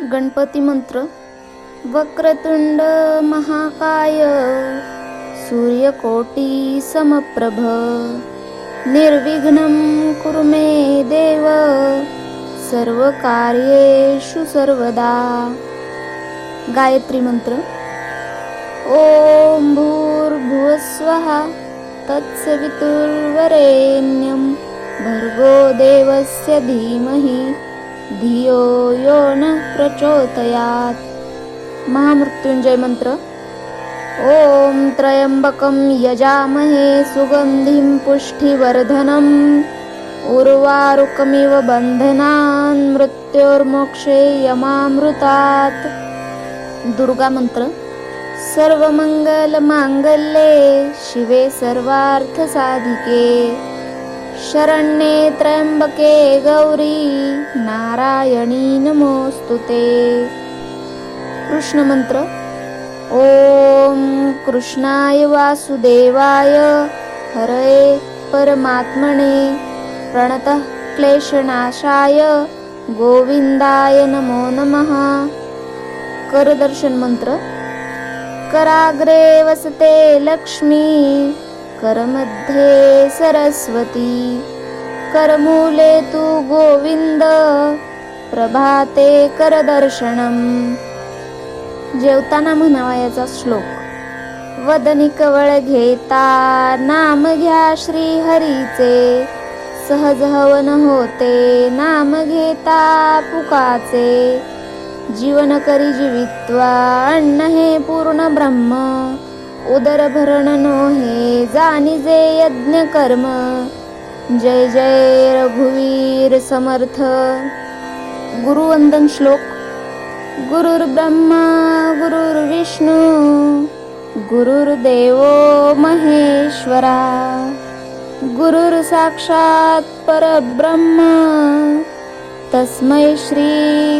गणपती मंत्र वक्रतुंड महाकाय सूर्यकोटी समप्रभ निर्विघ्नं कुरु मे देव सर्वकार्येषु सर्वदा। गायत्री मंत्र ॐ भूर्भुवस्वः तत्सवितुर्वरेण्यं भर्गो देवस्य धीमहि। धियो यो न प्रचोदयात्। महामृत्युंजय मंत्र। ॐ त्र्यंबकं यजामहे सुगन्धिं पुष्टिवर्धनम्। उर्वारुकमिव बन्धनान् मृत्योर्मोक्षे यमामृतात्। दुर्गा मंत्र। सर्वमङ्गलमाङ्गल्ये शिवे सर्वार्थसाधिके। शरण्ये त्र्यंबके गौरी नारायणी नमोस्तुते कृष्ण मंत्र ॐ कृष्णाय वासुदेवाय हरये परमात्मने प्रणतः क्लेशनाशाय गोविंदाय नमो नमः। करदर्शन मंत्र कराग्रे वसते लक्ष्मी। करमध्ये सरस्वती करमूले तु गोविंद प्रभाते करदर्शनम् जेवताना म्हणावा याचा श्लोक. वदनी कवळ घेता नाम घ्या श्री हरीचे सहज हवन होते नाम घेता पुकाचे. जीवन करी जीवित्वा अन्न हे पूर्ण ब्रह्म. उदर भरण नोहे जाणीजे यज्ञ कर्म जय जय रघुवीर समर्थ। गुरुवंदन श्लोक। गुरुर्ब्रह्मा गुरुर्विष्णू गुरुर्देवो महेश्वरा। गुरुर साक्षात परब्रह्म तस्मै श्री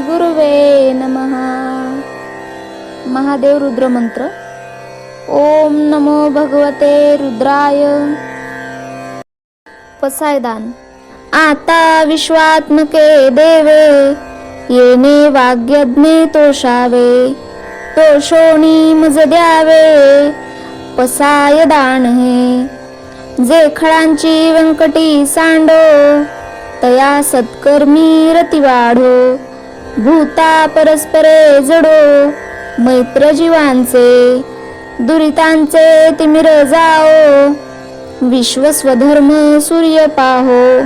गुरुवे नमः। महादेव रुद्र मंत्र ओम नमो भगवते रुद्राय. पसायदान. आता विश्वात्मके देवे येणे वाग्यज्ञे तोषावे तोषोणी मज द्यावे पसायदान हे. जे खळांची व्यंकटी सांडो तया सत्कर्मी रती वाढो भूता परस्परे जडो मैत्र जीवांचे दुरितांचे तिमिर जाओ. विश्व स्वधर्म सूर्य पाहो.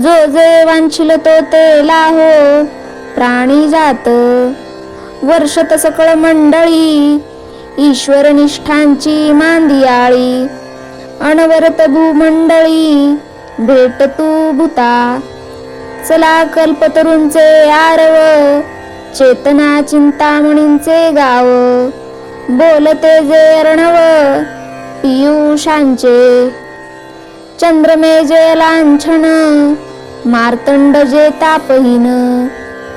जो जे वांछिल तो ते लाहो. प्राणी जात. वर्षत सकळ मंडळी. ईश्वर निष्ठांची मांदियाळी. अनवरत भूमंडळी भेट तू भूता. चला कल्पतरूंचे आरव. चेतना चिंतामणींचे गाव. बोलते जे अर्णव पियुषांचे. चंद्रमे जे लांछन मार्तंड जे तापहीन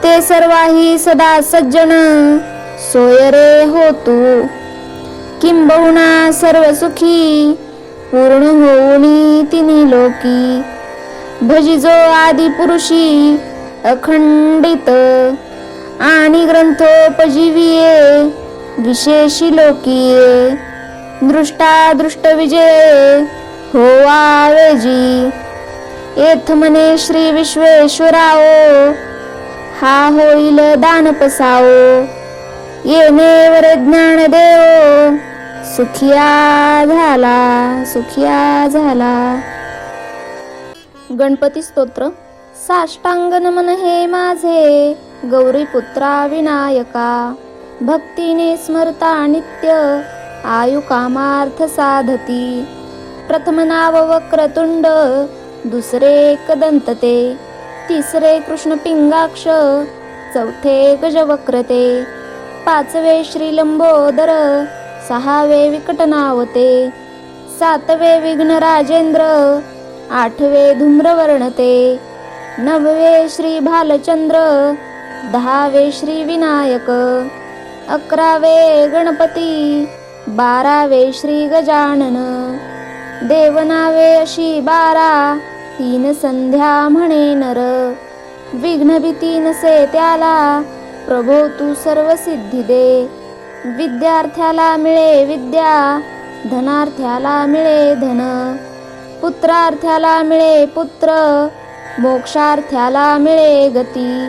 ते सर्वाही सदा सज्जन सोय रे हो तू. किंबहुना सर्व सुखी पूर्ण होऊनी तिनी लोकी. भजिजो आदि पुरुषी अखंडित. आणि ग्रंथोपजीविये विशेषी लोकीये दृष्टादृष्ट विजय होवा वेजी येथ म्हणे श्री विश्वेश्वराओ हा होईल दान पसाओ येणे वर ज्ञान देव सुखिया झाला सुखिया झाला। गणपती स्तोत्र साष्टांग नमन हे माझे गौरीपुत्रा विनायका। भक्तीने स्मरता नित्य आयु कामार्थ साधती. प्रथम नाव वक्रतुंड दुसरे कदंतते तिसरे कृष्ण पिंगाक्ष चौथे गजवक्रते पाचवे श्रीलंबोदर सहावे विकटनावते सातवे विघ्न राजेंद्र आठवे धूम्रवर्णते. नववे श्री भालचंद्र दहावे श्री विनायक. अकरावे गणपती बारावे श्री गजानन देवनावे अशी बारा तीन संध्या म्हणे नर विघ्न भीती नसे त्याला प्रभो तू सर्व सिद्धी दे. विद्यार्थ्याला मिळे विद्या धनार्थ्याला मिळे धन पुत्रार्थ्याला मिळे पुत्र मोक्षार्थ्याला मिळे गती.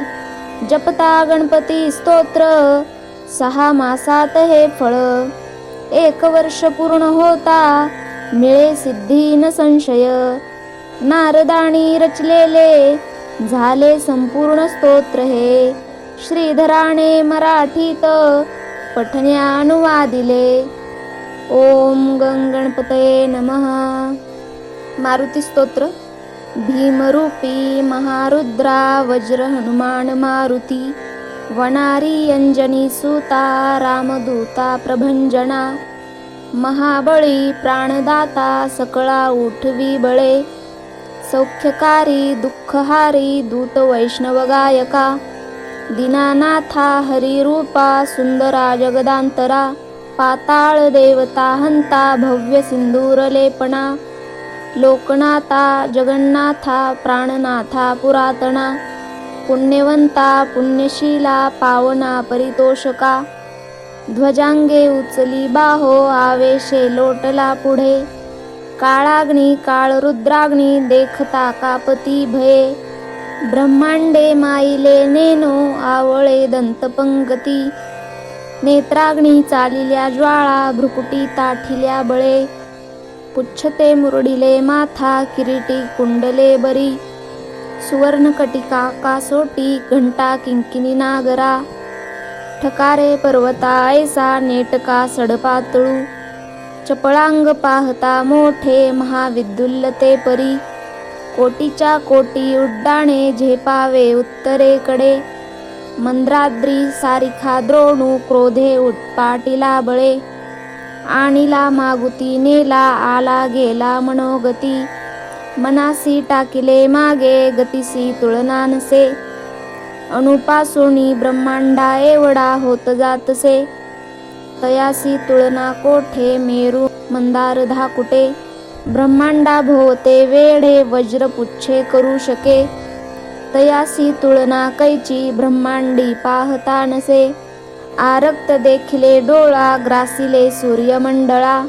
जपता गणपती स्तोत्र सहा मासात हे फळ. एक वर्ष पूर्ण होता मिळे सिद्धी न संशय. नारदाणी रचलेले झाले संपूर्ण स्तोत्र हे. श्रीधराने मराठीत पठण्या अनुवादिले. ओम गंगणपतये नमः. मारुती स्तोत्र. भीमरूपी महारुद्रा वज्र हनुमान मारुती. वनारी अंजनी सुता रामदूता प्रभंजना महाबळी प्राणदाता सकळा उठवी बळे सौख्यकारी दुःखहारी दूत वैष्णव गायका दीनानाथा हरिरूपा सुंदरा जगदांतरा पाताळ देवता हंता भव्य सिंदूरलेपणा लोकनाथा जगन्नाथा प्राणनाथा पुरातना पुण्यवंता पुण्यशीला पावना परितोषका। ध्वजांगे उचली बाहो आवेशे लोटला पुढे। काळाग्नी काळ रुद्राग्नी देखता कापती भये। ब्रह्मांडे माईले नेनो आवळे दंतपंगती। नेत्राग्नी चालिल्या ज्वाळा भ्रुकुटी ताठिल्या बळे। पुच्छते मुरडिले माथा किरीटी कुंडले बरी। सुवर्णकटिका कासोटी घंटा किंकिनी नागरा ठकारे पर्वता ऐसा नेटका सडपातळू चपळांग पाहता मोठे महाविद्युल्लते परी कोटीच्या कोटी उड्डाणे झेपावे उत्तरेकडे मंद्राद्री सारिखा द्रोणू क्रोधे उत्पाटीला बळे आणिला मागुती नेला आला गेला मनोगती मनासी टाकिले मागे गतिसी तुळना नसे अणुपासोनी ब्रह्मांडा एवढा होत जातसे. तयासी तुळना कोठे मेरू मंदार धाकुटे. ब्रह्मांडा भोवते वेढे वज्रपुच्छे करू शके. तयासी तुळना कैची ब्रह्मांडी पाहता नसे आरक्त देखिले डोळा ग्रासिले सूर्यमंडळा.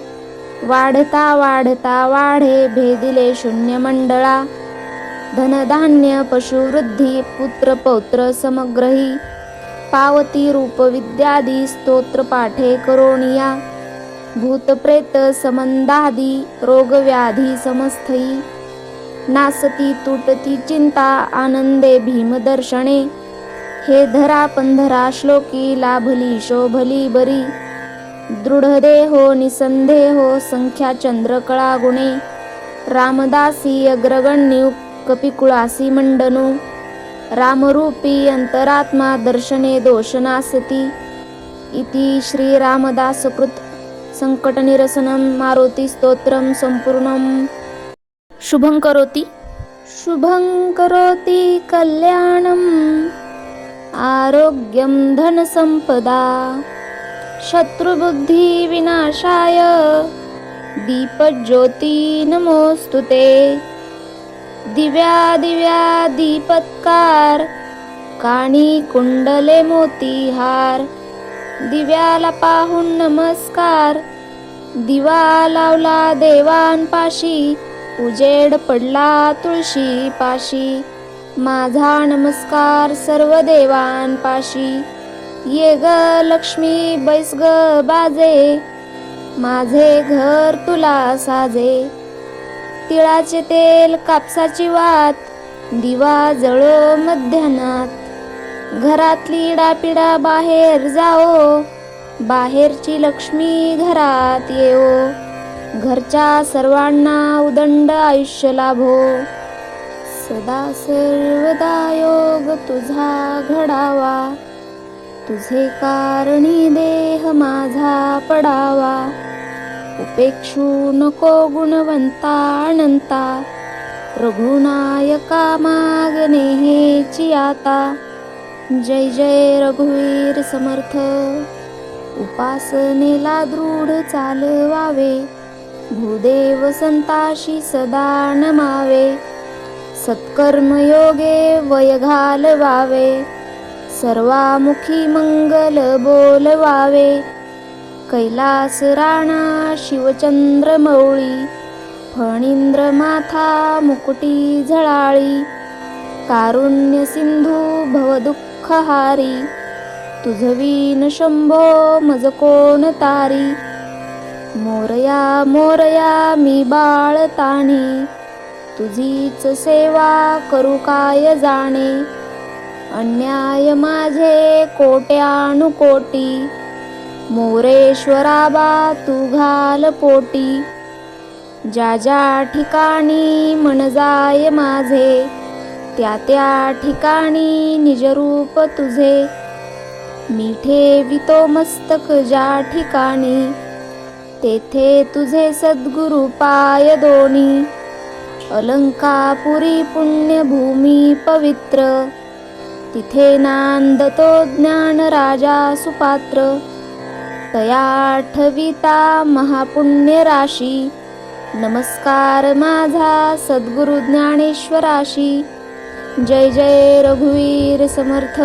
वाढता वाढता वाढे भेदिले शून्यमंडळा. धनधान्य पशुवृद्धी पुत्र पौत्र समग्रही. पावती रूप विद्यादी स्तोत्र पाठे करोणिया भूतप्रेत समंदादी रोगव्याधी समस्थई. नासती तुटती चिंता आनंदे भीमदर्शने हे धरा पंधरा श्लोकी लाभली शोभली बरी. दृढदेहो निसंदेहो संख्या चंद्रकळा गुणे. रामदासी अग्रगण्यू कपिकुळासी मंडनू. रामरूपी अंतरात्मा दर्शने दोषनासती इति श्रीरामदासकृत संकटनिरसनं मारुती स्तोत्रं संपूर्णं शुभं करोति। शुभं करोति कल्याणम्। आरोग्यं धनसम्पदा। शत्रुबुद्धिविनाशाय। दीपज्योती नमोऽस्तु ते। दिव्या दिव्या दीपत्कार काणी कुंडले मोतीहार। दिव्याला पाहून नमस्कार। दिवा लावला देवांपाशी उजेड पडला तुळशी पाशी माझा नमस्कार सर्व देवांपाशी। ये ग लक्ष्मी बैस ग बाजे. माझे घर तुला साजे. तिळाचे तेल कापसाची वात दिवा जळो मध्यानात घरातली डापिडा बाहेर जाओ बाहेरची लक्ष्मी घरात येओ. घरच्या सर्वांना उदंड आयुष्य लाभो. सदा सर्वदा योग तुझा घडावा. तुझे कारणी देह माझा पडावा. उपेक्षू नको गुणवंता अनंता. रघुनायका मागणे आता. जय जय रघुवीर समर्थ. उपासनेला दृढ चालवावे. भूदेव संताशी सदा नमावे. सत्कर्म योगे वय घालवावे. सर्वामुखी मंगल बोलवावे. कैलास राणा शिवचंद्र मौळी फणींद्र माथा मुकुटी झळाळी कारुण्य सिंधू भवदुःखहारी तुझवीन शंभो मज कोण तारी. मोरया मोरया मी बाळ ताणे तुझीच सेवा करू काय जाणे. अन्याय माझे कोट्यानुकोटी मोरेश्वराबा तू घाल पोटी. ज्या ज्या ठिकाणी मन जाय माझे त्या त्या ठिकाणी निजरूप तुझे. मी ठेवितो मस्तक ज्या ठिकाणी तेथे तुझे सद्गुरु पाय दोनी. अलंकापुरी पुण्यभूमी पवित्र. तिथे नांदतो ज्ञान राजा सुपात्र. तया आठविता महापुण्य राशी नमस्कार माझा सद्गुरु ज्ञानेश्वराशी. जय जय रघुवीर समर्थ.